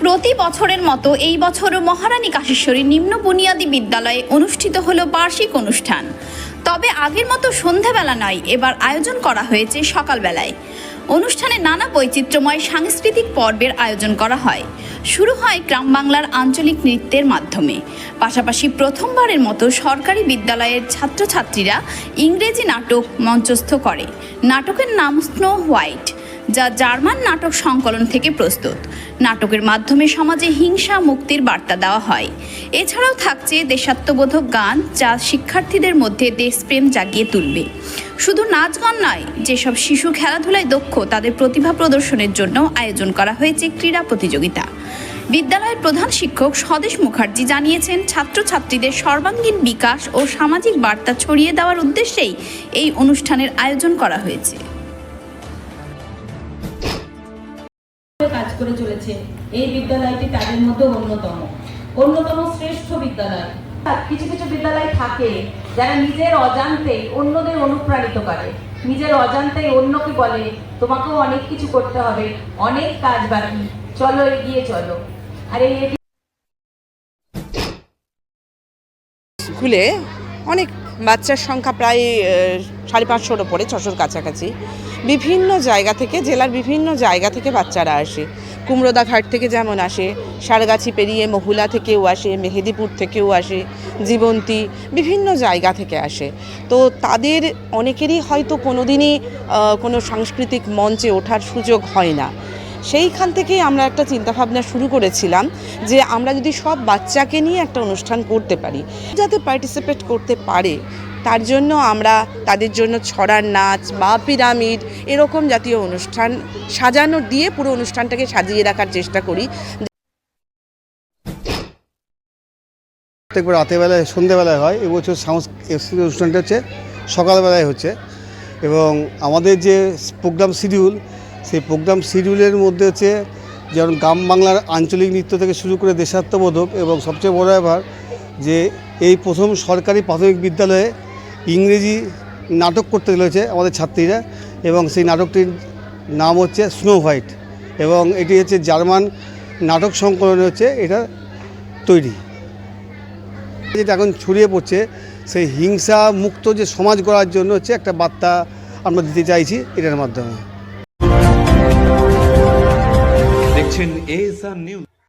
প্রতি বছরের মতো এই বছরও মহারানী কাশেশ্বরী নিম্ন বুনিয়াদী বিদ্যালয়ে অনুষ্ঠিত হলো বার্ষিক অনুষ্ঠান। তবে আগের মতো সন্ধ্যাবেলা নয়, এবার আয়োজন করা হয়েছে সকালবেলায়। অনুষ্ঠানে নানা বৈচিত্র্যময় সাংস্কৃতিক পর্বের আয়োজন করা হয়। শুরু হয় গ্রাম বাংলার আঞ্চলিক নৃত্যের মাধ্যমে। পাশাপাশি প্রথমবারের মতো সরকারি বিদ্যালয়ের ছাত্রছাত্রীরা ইংরেজি নাটক মঞ্চস্থ করে। নাটকের নাম স্নো হোয়াইট যা জার্মান নাটক সংকলন থেকে প্রস্তুত। নাটকের মাধ্যমে সমাজে হিংসা মুক্তির বার্তা দেওয়া হয়। এছাড়াও থাকছে দেশাত্মবোধক গান যা শিক্ষার্থীদের মধ্যে দেশপ্রেম জাগিয়ে তুলবে। শুধু নাচ গান নয়, যেসব শিশু খেলাধুলায় দক্ষ, তাদের প্রতিভা প্রদর্শনের জন্য আয়োজন করা হয়েছে ক্রীড়া প্রতিযোগিতা। বিদ্যালয়ের প্রধান শিক্ষক স্বদেশ মুখার্জি জানিয়েছেন, ছাত্রছাত্রীদের সর্বাঙ্গীন বিকাশ ও সামাজিক বার্তা ছড়িয়ে দেওয়ার উদ্দেশ্যেই এই অনুষ্ঠানের আয়োজন করা হয়েছে। করে চলেছে। এই বিদ্যালয়টি তাদের মধ্যে অন্যতম। অন্যতম শ্রেষ্ঠ বিদ্যালয়। কিছু কিছু বিদ্যালয় থাকে যারা নিজের অজান্তেই অন্যদের অনুপ্রাণিত করে। নিজের অজান্তেই অন্যকে বলে, তোমাকেও অনেক কিছু করতে হবে, অনেক কাজ বাকি। চলো, এগিয়ে চলো। আর এই স্কুলে অনেক বাচ্চার সংখ্যা প্রায় সাড়ে পাঁচশোর ওপরে, ছশোর কাছাকাছি। বিভিন্ন জায়গা থেকে, জেলার বিভিন্ন জায়গা থেকে বাচ্চারা আসে। কুমড়োদা ঘাট থেকে যেমন আসে, সারগাছি পেরিয়ে মহুলা থেকেও আসে, মেহেদিপুর থেকেও আসে, জীবন্তী বিভিন্ন জায়গা থেকে আসে। তো তাদের অনেকেরই হয়তো কোনো দিনই কোনো সাংস্কৃতিক মঞ্চে ওঠার সুযোগ হয় না। সেইখান থেকেই আমরা একটা চিন্তাভাবনা শুরু করেছিলাম যে আমরা যদি সব বাচ্চাকে নিয়ে একটা অনুষ্ঠান করতে পারি, যাতে পার্টিসিপেট করতে পারে, তার জন্য আমরা তাদের জন্য ছড়ার নাচ বা পিরামিড এরকম জাতীয় অনুষ্ঠান সাজানো দিয়ে পুরো অনুষ্ঠানটাকে সাজিয়ে রাখার চেষ্টা করি। প্রত্যেকবার রাতেরবেলায় সন্ধ্যেবেলায় হয়, এবছর সাংস্কৃতিক অনুষ্ঠানটা হচ্ছে সকালবেলায় হচ্ছে এবং আমাদের যে প্রোগ্রাম শিডিউল সেই প্রোগ্রাম শিডিউলের মধ্যে হচ্ছে যেমন গ্রাম বাংলার আঞ্চলিক নৃত্য থেকে শুরু করে দেশাত্মবোধক এবং সবচেয়ে বড় ব্যাপার যে এই প্রথম সরকারি প্রাথমিক বিদ্যালয়ে ইংরেজি নাটক করতে চলেছে আমাদের ছাত্রীরা এবং সেই নাটকটির নাম হচ্ছে স্নো হোয়াইট এবং এটি হচ্ছে জার্মান নাটক সংকলনে হচ্ছে এটা তৈরি। যেটা এখন ছড়িয়ে পড়ছে, সেই হিংসা মুক্ত যে সমাজ গড়ার জন্য হচ্ছে একটা বার্তা আমরা দিতে চাইছি এটার মাধ্যমে। watching Asia News.